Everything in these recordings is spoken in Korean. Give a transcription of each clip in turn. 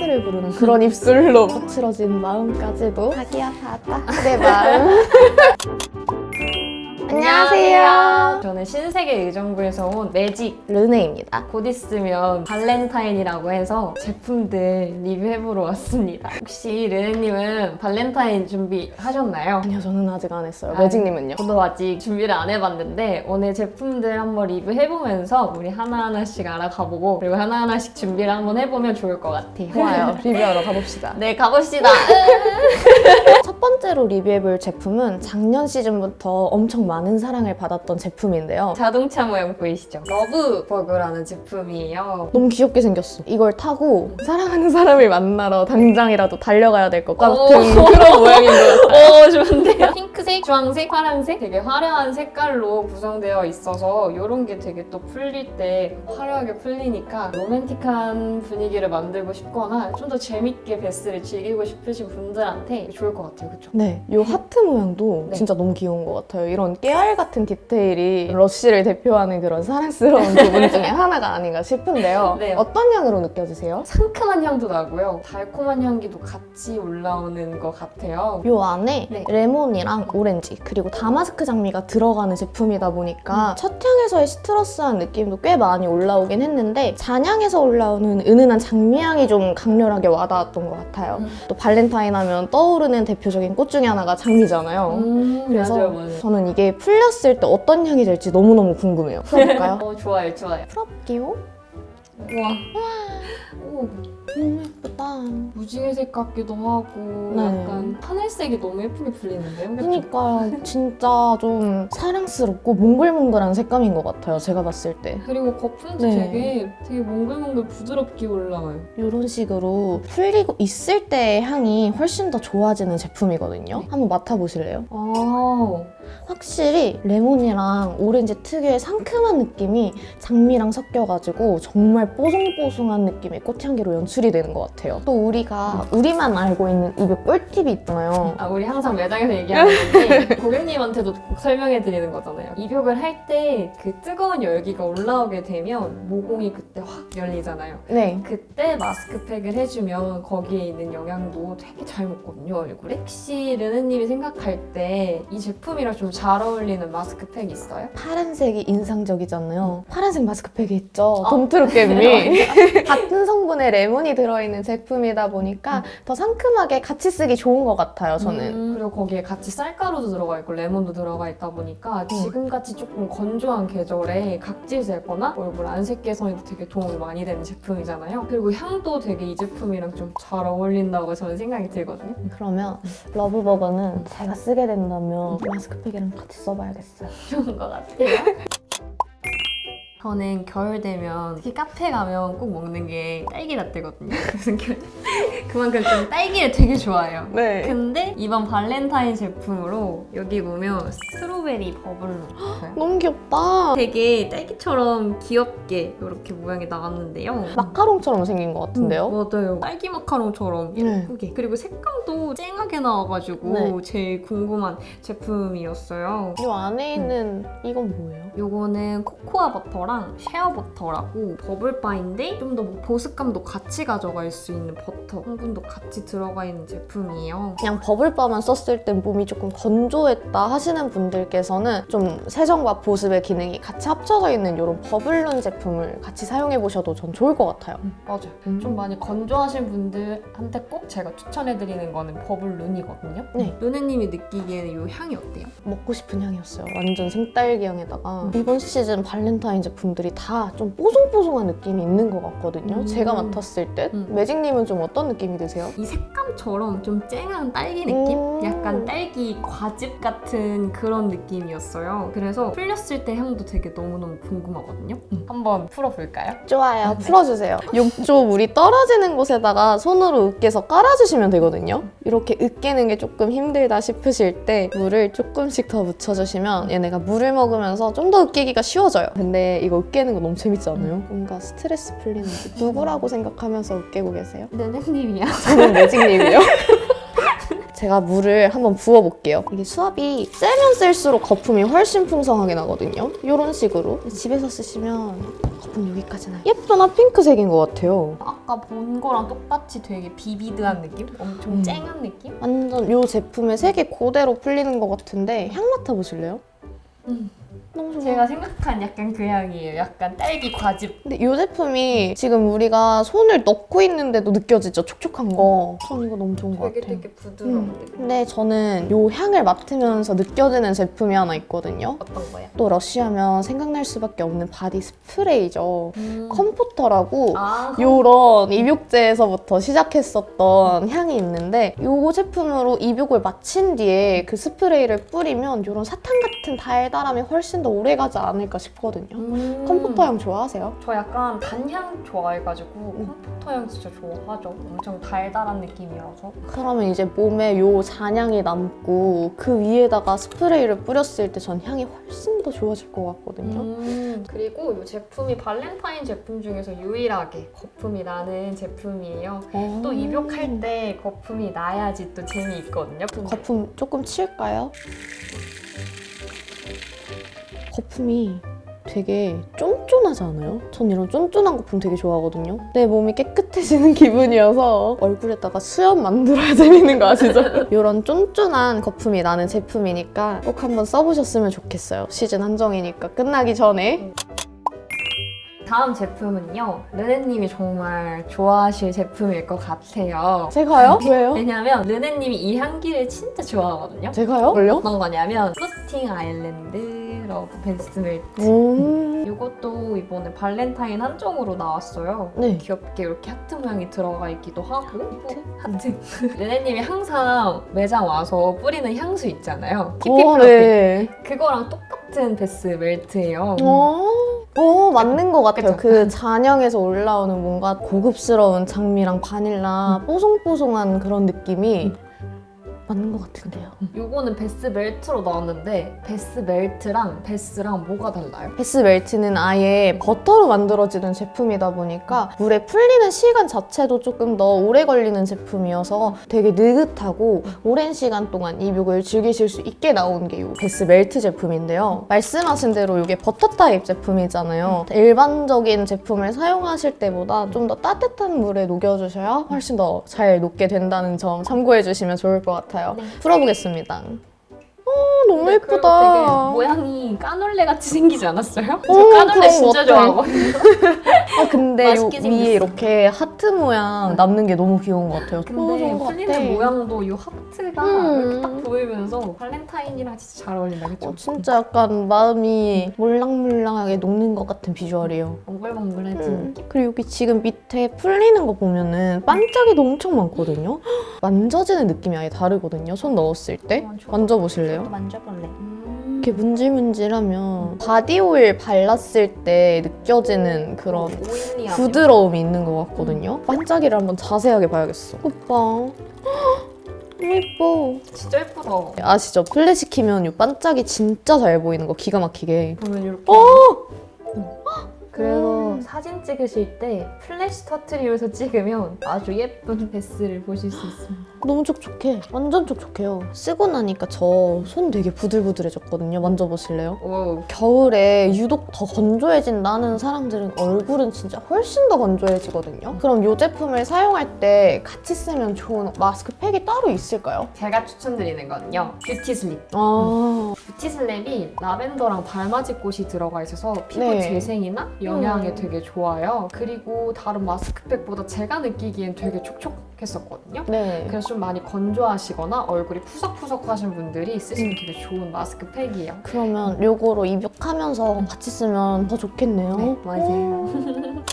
댄스를 부르는 그런 입술로. 거칠어진 마음까지도 자기야 받아 내 마음 안녕하세요 저는 신세계 의정부에서 온 매직 르네입니다 곧 있으면 발렌타인이라고 해서 제품들 리뷰해보러 왔습니다. 혹시 르네님은 발렌타인 준비하셨나요? 아니요 저는 아직 안 했어요 아유. 매직님은요? 저도 아직 준비를 안 해봤는데 오늘 제품들 한번 리뷰해보면서 우리 하나하나씩 알아가보고 그리고 하나하나씩 준비를 한번 해보면 좋을 것 같아요. 좋아요 리뷰하러 가봅시다 네 가봅시다. 첫 번째로 리뷰해볼 제품은 작년 시즌부터 엄청 많은 사랑을 받았던 제품인데요 자동차 모양 보이시죠? 러브버그라는 제품이에요. 너무 귀엽게 생겼어 이걸 타고 사랑하는 사람을 만나러 당장이라도 달려가야 될 것 같은 오. 그런 모양인 것 같아요 오 좋은데요? 핑크색, 주황색, 파란색 되게 화려한 색깔로 구성되어 있어서 이런 게 되게 또 풀릴 때 화려하게 풀리니까 로맨틱한 분위기를 만들고 싶거나 좀 더 재밌게 베스를 즐기고 싶으신 분들한테 좋을 것 같아요 그쵸? 네, 이 하트 모양도 네. 진짜 너무 귀여운 것 같아요. 이런 깨알 같은 디테일이 러쉬를 대표하는 그런 사랑스러운 부분 중에 하나가 아닌가 싶은데요. 네. 어떤 향으로 느껴지세요? 상큼한 향도 나고요 달콤한 향기도 같이 올라오는 것 같아요 이 안에 네. 레몬이랑 오렌지 그리고 다마스크 장미가 들어가는 제품이다 음. 보니까 첫 향에서의 시트러스한 느낌도 꽤 많이 올라오긴 했는데 잔향에서 올라오는 은은한 장미향이 좀 강렬하게 와닿았던 것 같아요. 음. 또 발렌타인 하면 떠오르는 대표적인 꽃 중에 하나가 장미잖아요. 음, 그래서 맞아요 맞아요 저는 이게 풀렸을 때 어떤 향이 될지 너무너무 궁금해요. 풀어볼까요? 어 좋아요 좋아요 풀어볼게요. 우와 오 너무 예쁘다. 무지개 색 같기도 하고 네. 약간 하늘색이 너무 예쁘게 풀리는데요? 그쵸? 그러니까요. 진짜 좀 사랑스럽고 몽글몽글한 색감인 것 같아요. 제가 봤을 때. 그리고 거품도 네. 되게 되게 몽글몽글 부드럽게 올라와요. 이런 식으로 풀리고 있을 때의 향이 훨씬 더 좋아지는 제품이거든요. 한번 맡아보실래요? 아, 확실히 레몬이랑 오렌지 특유의 상큼한 느낌이 장미랑 섞여가지고 정말 뽀송뽀송한 느낌의 꽃향기로 연출 이 되는 것 같아요. 또 우리가 우리만 알고 있는 이게 꿀팁이 있잖아요. 아 우리 항상 매장에서 얘기하는 건데 고객님한테도 꼭 설명해 드리는 거잖아요. 입욕을 할 때 그 뜨거운 열기가 올라오게 되면 모공이 그때 확 열리잖아요. 네. 그때 마스크팩을 해주면 거기에 있는 영양도 되게 잘 먹거든요 얼굴에. 혹시 르네님이 생각할 때 이 제품이랑 좀 잘 어울리는 마스크팩 있어요? 파란색이 인상적이잖아요. 파란색 마스크팩이 있죠. 어. 돈트루깨미. 같은 성분의 레몬이 들어있는 제품이다 보니까 더 상큼하게 같이 쓰기 좋은 것 같아요, 저는. 음, 그리고 거기에 같이 쌀가루도 들어가 있고 레몬도 들어가 있다 보니까 지금같이 조금 건조한 계절에 각질 제거나 얼굴 안색 개선에도 되게 도움이 많이 되는 제품이잖아요. 그리고 향도 되게 이 제품이랑 좀 잘 어울린다고 저는 생각이 들거든요. 그러면 러브버거는 제가 쓰게 된다면 마스크팩이랑 같이 써봐야겠어요. 좋은 것 같아요. 저는 겨울 되면 특히 카페 가면 꼭 먹는 게 딸기 라떼거든요. 그래서 그- 그만큼 좀 딸기를 되게 좋아해요. 네. 근데 이번 발렌타인 제품으로 여기 보면 스트로베리 버블로 너무 귀엽다. 되게 딸기처럼 귀엽게 이렇게 모양이 나왔는데요. 마카롱처럼 생긴 것 같은데요? 음, 맞아요. 딸기 마카롱처럼 네. 예쁘게. 그리고 색감도 쨍하게 나와가지고 네. 제일 궁금한 제품이었어요. 이 안에 있는 이건 뭐예요? 요거는 코코아 버터랑 쉐어 버터라고 버블바인데 좀 더 보습감도 같이 가져갈 수 있는 버터 성분도 같이 들어가 있는 제품이에요. 그냥 버블바만 썼을 땐 몸이 조금 건조했다 하시는 분들께서는 좀 세정과 보습의 기능이 같이 합쳐져 있는 이런 버블룬 제품을 같이 사용해 보셔도 전 좋을 것 같아요. 맞아요. 좀 많이 건조하신 분들한테 꼭 제가 추천해드리는 거는 버블룬이거든요. 네. 루네님이 느끼기에는 이 향이 어때요? 먹고 싶은 향이었어요. 완전 생딸기 향에다가 이번 시즌 발렌타인 제품 들이 다 좀 뽀송뽀송한 느낌이 있는 것 같거든요. 음. 제가 맡았을 때 음. 매직님은 좀 어떤 느낌이 드세요? 이 색감처럼 좀 쨍한 딸기 느낌? 음. 약간 딸기 과즙 같은 그런 느낌이었어요. 그래서 풀렸을 때 향도 되게 너무너무 궁금하거든요. 한번 풀어볼까요? 좋아요. 네. 풀어주세요. 욕조 물이 떨어지는 곳에다가 손으로 으깨서 깔아주시면 되거든요. 이렇게 으깨는 게 조금 힘들다 싶으실 때 물을 조금씩 더 묻혀주시면 얘네가 물을 먹으면서 좀 더 으깨기가 쉬워져요. 근데 이거 으깨는 거 너무 재밌지 않아요? 뭔가 스트레스 풀리는 듯. 누구라고 생각하면서 으깨고 계세요? 네네님이야. 저는 매직님이에요. 제가 물을 한번 부어볼게요. 이게 수압이 세면 셀수록 거품이 훨씬 풍성하게 나거든요. 이런 식으로 집에서 쓰시면 거품 여기까지는 예쁜 핫핑크색인 것 같아요. 아까 본 거랑 똑같이 되게 비비드한 느낌? 엄청 음. 쨍한 느낌? 완전 이 제품의 색이 그대로 풀리는 것 같은데 향 맡아보실래요? 음. 너무 좋아. 제가 생각한 약간 그 향이에요. 약간 딸기 과즙. 근데 이 제품이 지금 우리가 손을 넣고 있는데도 느껴지죠? 촉촉한 거. 전 이거 너무 좋은 것 되게 같아요. 되게 부드러운데. 근데 저는 이 향을 맡으면서 느껴지는 제품이 하나 있거든요. 어떤 거야? 또 러쉬하면 생각날 수밖에 없는 바디 스프레이죠. 음. 컴포터라고 아, 요런 입욕제에서부터 시작했었던 향이 있는데 요 제품으로 입욕을 마친 뒤에 그 스프레이를 뿌리면 요런 사탕 같은 달달함이 훨씬 더 오래 가지 않을까 싶거든요. 음. 컴포터 향 좋아하세요? 저 약간 단향 좋아해가지고 음. 컴포터 향 진짜 좋아하죠. 엄청 달달한 느낌이라서. 그러면 이제 몸에 요 잔향이 남고 그 위에다가 스프레이를 뿌렸을 때 전 향이 훨씬 더 좋아질 것 같거든요. 음, 그리고 이 제품이 발렌타인 제품 중에서 유일하게 거품이 나는 제품이에요. 어. 또 입욕할 때 거품이 나야지 또 재미있거든요. 거품 조금 칠까요? 거품이 되게 쫀쫀하지 않아요? 전 이런 쫀쫀한 거품 되게 좋아하거든요. 내 몸이 깨끗해지는 기분이어서 얼굴에다가 수염 만들어야 재밌는 거 아시죠? 이런 쫀쫀한 거품이 나는 제품이니까 꼭 한번 써보셨으면 좋겠어요. 시즌 한정이니까 끝나기 전에. 다음 제품은요. 르네님이 정말 좋아하실 제품일 것 같아요. 제가요? 왜요? 왜냐면 르네님이 이 향기를 진짜 좋아하거든요. 제가요? 뭘요? 어떤 거냐면 플로팅 아일랜드 러브 베스트멜트 음. 이것도 이번에 발렌타인 한정으로 나왔어요. 네. 귀엽게 이렇게 하트 모양이 들어가 있기도 하고 하트? 르네님이 항상 매장 와서 뿌리는 향수 있잖아요. 키피 오, 플러팅 네. 그거랑 똑같은 베스멜트예요. 어, 어 맞는 것 같아요. 그쵸? 그 잔향에서 올라오는 뭔가 고급스러운 장미랑 음. 바닐라 뽀송뽀송한 그런 느낌이 맞는 것 같은데요. 요거는 베스 멜트로 나왔는데 베스 멜트랑 베스랑 뭐가 달라요? 베스 멜트는 아예 버터로 만들어지는 제품이다 보니까 물에 풀리는 시간 자체도 조금 더 오래 걸리는 제품이어서 되게 느긋하고 오랜 시간 동안 입욕을 즐기실 수 있게 나온 게 이 베스 멜트 제품인데요. 말씀하신 대로 이게 버터 타입 제품이잖아요. 일반적인 제품을 사용하실 때보다 좀 더 따뜻한 물에 녹여주셔야 훨씬 더 잘 녹게 된다는 점 참고해 주시면 좋을 것 같아요. 네. 풀어보겠습니다. 어, 너무 근데 그리고 예쁘다. 되게 모양이 까놀레 같이 생기지 않았어요? 저 오, 까놀레 진짜 것 같아. 좋아하거든요. 아 근데 요 맛있게 위에 생겼어. 이렇게 하트 모양 남는 게 너무 귀여운 것 같아요. 근데 풀리는 같아. 모양도 이 하트가 음. 이렇게 딱 보이면서 발렌타인이랑 진짜 잘 어울린다 그쵸? 어, 진짜 약간 마음이 몰랑몰랑하게 녹는 것 같은 비주얼이에요. 몽글몽글해진 음. 그리고 여기 지금 밑에 풀리는 거 보면은 반짝이도 엄청 많거든요. 만져지는 느낌이 아예 다르거든요. 손 넣었을 때 어, 만져보실래요? 만져볼래? 음. 이렇게 문질문질하면 바디 오일 발랐을 때 느껴지는 그런 부드러움이 있는 것 같거든요. 반짝이를 한번 자세하게 봐야겠어. 오빠. 예뻐. 진짜 예쁘다. 아시죠? 플래시 키면 이 반짝이 진짜 잘 보이는 거 기가 막히게. 그러면 이렇게 음. 그래서 음. 사진 찍으실 때 플래시 터트리면서 찍으면 아주 예쁜 베스를 보실 수 있습니다. 너무 촉촉해. 완전 촉촉해요. 쓰고 나니까 저 손 되게 부들부들해졌거든요. 만져보실래요? 오, 겨울에 유독 더 건조해진다는 사람들은 얼굴은 진짜 훨씬 더 건조해지거든요. 그럼 이 제품을 사용할 때 같이 쓰면 좋은 마스크팩이 따로 있을까요? 제가 추천드리는 건요. 뷰티 슬립. 아, 뷰티 슬랩이 라벤더랑 달맞이 꽃이 들어가 있어서 피부 네. 재생이나 영양에 음. 되게 좋아요. 그리고 다른 마스크팩보다 제가 느끼기엔 되게 촉촉했었거든요. 네. 그래서 좀 많이 건조하시거나 얼굴이 푸석푸석하신 분들이 쓰시면 되게 좋은 마스크팩이에요. 그러면 요거로 입욕하면서 같이 쓰면 더 좋겠네요. 네, 맞아요.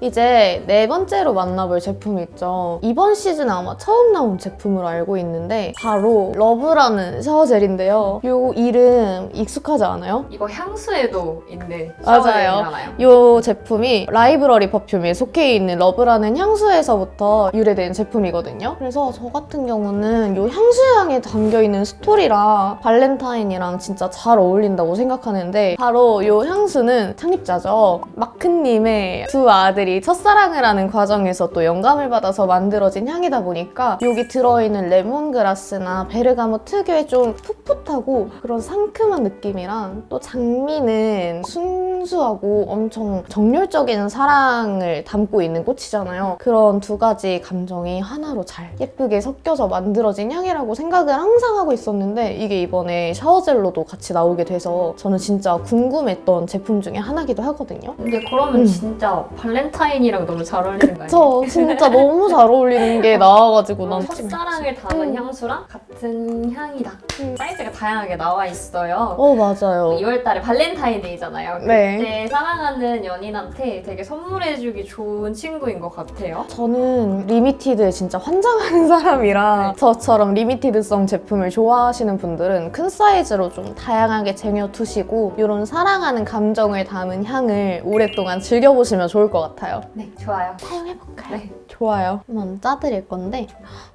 오. 이제 네 번째로 만나볼 제품이 있죠. 이번 시즌 아마 처음 나온 제품으로 알고 있는데 바로 러브라는 샤워 젤인데요. 요 이름 익숙하지 않아요? 이거 향수에도 있는 맞아요. 샤워젤이잖아요. 이 제품이 라이브러리 퍼퓸에 속해 있는 러브라는 향수에서부터 유래된 제품이거든요. 그래서 저 같은 경우는 이 향수향에 담겨있는 스토리랑 발렌타인이랑 진짜 잘 어울린다고 생각하는데 바로 이 향수는 창립자죠. 마크님의 두 아들이 스타일이 첫사랑을 하는 과정에서 또 영감을 받아서 만들어진 향이다 보니까 여기 들어있는 레몬그라스나 베르가모 특유의 좀 풋풋하고 그런 상큼한 느낌이랑 또 장미는 순수하고 엄청 정열적인 사랑을 담고 있는 꽃이잖아요. 그런 두 가지 감정이 하나로 잘 예쁘게 섞여서 만들어진 향이라고 생각을 항상 하고 있었는데 이게 이번에 샤워젤로도 같이 나오게 돼서 저는 진짜 궁금했던 제품 중에 하나기도 하거든요. 근데 그러면 음. 진짜 발렌타인 이랑 너무 잘 어울리는 거 아니에요? 저 진짜 너무 잘 어울리는 게 나와가지고 난 첫사랑을 담은 음. 향수랑 같은 향이다. 음. 사이즈가 다양하게 나와 있어요. 어 맞아요. 2월달에 발렌타인데이잖아요. 네. 그때 사랑하는 연인한테 되게 선물해주기 좋은 친구인 것 같아요. 저는 리미티드에 진짜 환장하는 사람이라 네. 저처럼 리미티드성 제품을 좋아하시는 분들은 큰 사이즈로 좀 다양하게 쟁여두시고 이런 사랑하는 감정을 담은 향을 오랫동안 즐겨보시면 좋을 것 같아요. 네, 좋아요. 사용해볼까요? 네. 좋아요. 한번 짜드릴 건데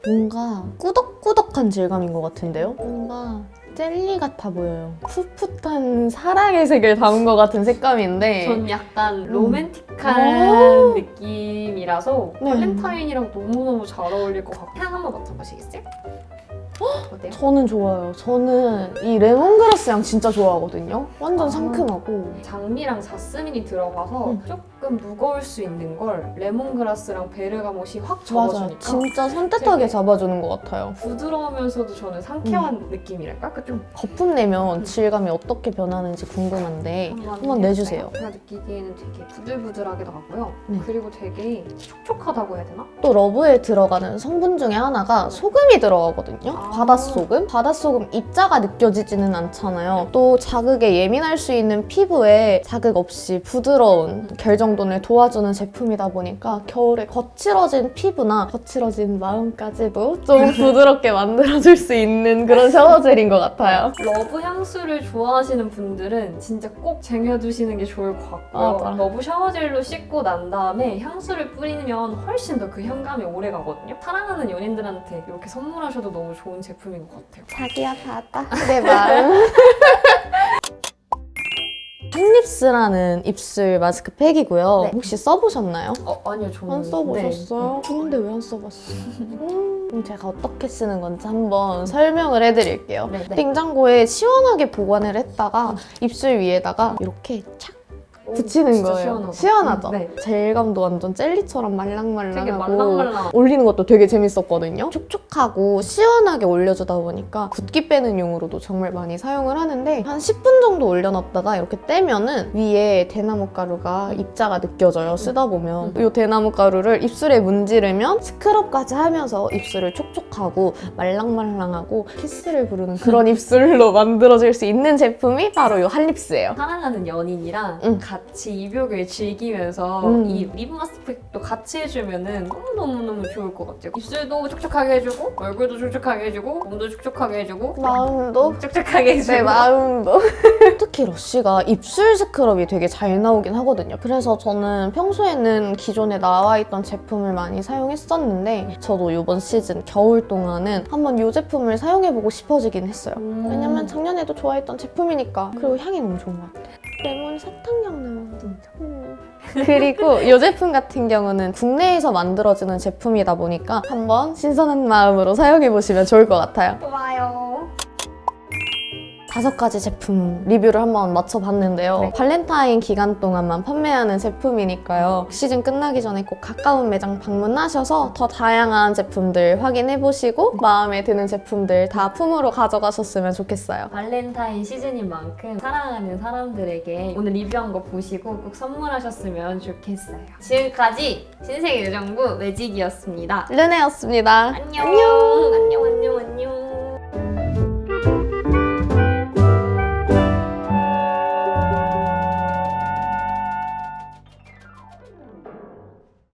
뭔가 꾸덕꾸덕한 질감인 것 같은데요? 뭔가 젤리 같아 보여요. 풋풋한 사랑의 색을 담은 것 같은 색감인데 전 약간 음. 로맨틱한 오. 느낌이라서 네. 발렌타인이랑 너무너무 잘 어울릴 것 같아요. 향 한번 맡아보시겠어요? 어때요? 저는 좋아요. 저는 이 레몬그라스 향 진짜 좋아하거든요. 완전 아. 상큼하고. 장미랑 자스민이 들어가서 음. 조금 무거울 수 있는 걸 레몬그라스랑 베르가못이 확 맞아. 접어주니까 진짜 산뜻하게 되게- 잡아주는 것 같아요. 부드러우면서도 저는 상쾌한 느낌이랄까? 그 좀 거품 내면 질감이 어떻게 변하는지 궁금한데 한번 내주세요. 제가 느끼기에는 되게 부들부들하게 나왔고요. 네. 그리고 되게 촉촉하다고 해야 되나? 또 러브에 들어가는 성분 중에 하나가 소금이 들어가거든요. 아. 바닷소금? 바닷소금 입자가 느껴지지는 않잖아요. 또 자극에 예민할 수 있는 피부에 자극 없이 부드러운 결정돈을 도와주는 제품이다 보니까 겨울에 거칠어진 피부나 거칠어진 마음까지도 좀 부드럽게 만들어줄 수 있는 그런 샤워젤인 것 같아요. 러브 향수를 좋아하시는 분들은 진짜 꼭 쟁여두시는 게 좋을 것 같고요. 맞아. 러브 샤워젤로 씻고 난 다음에 향수를 뿌리면 훨씬 더 그 향감이 오래 가거든요. 사랑하는 연인들한테 이렇게 선물하셔도 너무 좋은 제품인 것 같아요. 자기야 받아 내 마음 한립스라는 입술 마스크 팩이고요 네. 혹시 써보셨나요? 어, 아니요, 저는. 안 써보셨어요? 네. 좋은데 왜 안 써봤어? 음, 그럼 제가 어떻게 쓰는 건지 한번 설명을 해드릴게요 네, 네. 냉장고에 시원하게 보관을 했다가 입술 위에다가 이렇게 착 오, 붙이는 진짜 거예요 시원하다. 시원하죠? 네. 젤감도 완전 젤리처럼 되게 말랑말랑하고 말랑말랑. 올리는 것도 되게 재밌었거든요. 촉촉하고 시원하게 올려주다 보니까 붓기 빼는 용으로도 정말 많이 사용을 하는데 한 10분 정도 올려놨다가 이렇게 떼면은 위에 대나무 가루가 입자가 느껴져요. 쓰다 보면 이 대나무 가루를 입술에 문지르면 스크럽까지 하면서 입술을 촉촉하고 말랑말랑하고 키스를 부르는 그런 입술로 만들어줄 수 있는 제품이 바로 이 한립스예요. 사랑하는 연인이랑 응. 같이 이벽을 즐기면서 음. 이립 마스크팩도 같이 해주면은 너무너무너무 좋을 것 같아요. 입술도 촉촉하게 해주고 얼굴도 촉촉하게 해주고 몸도 촉촉하게 해주고 마음도 촉촉하게 해주고 내 마음도. 특히 러쉬가 입술 스크럽이 되게 잘 나오긴 하거든요. 그래서 저는 평소에는 기존에 나와 있던 제품을 많이 사용했었는데 저도 이번 시즌 겨울 동안은 한번 이 제품을 사용해보고 싶어지긴 했어요. 음. 왜냐면 작년에도 좋아했던 제품이니까 그리고 향이 너무 좋은 것 같아요. 레몬 사탕향 나요 진짜. 음. 그리고 이 제품 같은 경우는 국내에서 만들어지는 제품이다 보니까 한번 신선한 마음으로 사용해 보시면 좋을 것 같아요. 좋아요. 다섯 가지 제품 리뷰를 한번 맞춰봤는데요. 네. 발렌타인 기간 동안만 판매하는 제품이니까요. 시즌 끝나기 전에 꼭 가까운 매장 방문하셔서 더 다양한 제품들 확인해보시고 마음에 드는 제품들 다 품으로 가져가셨으면 좋겠어요. 발렌타인 시즌인 만큼 사랑하는 사람들에게 오늘 리뷰한 거 보시고 꼭 선물하셨으면 좋겠어요. 지금까지 신세계 요정부 매직이었습니다. 르네였습니다. 안녕.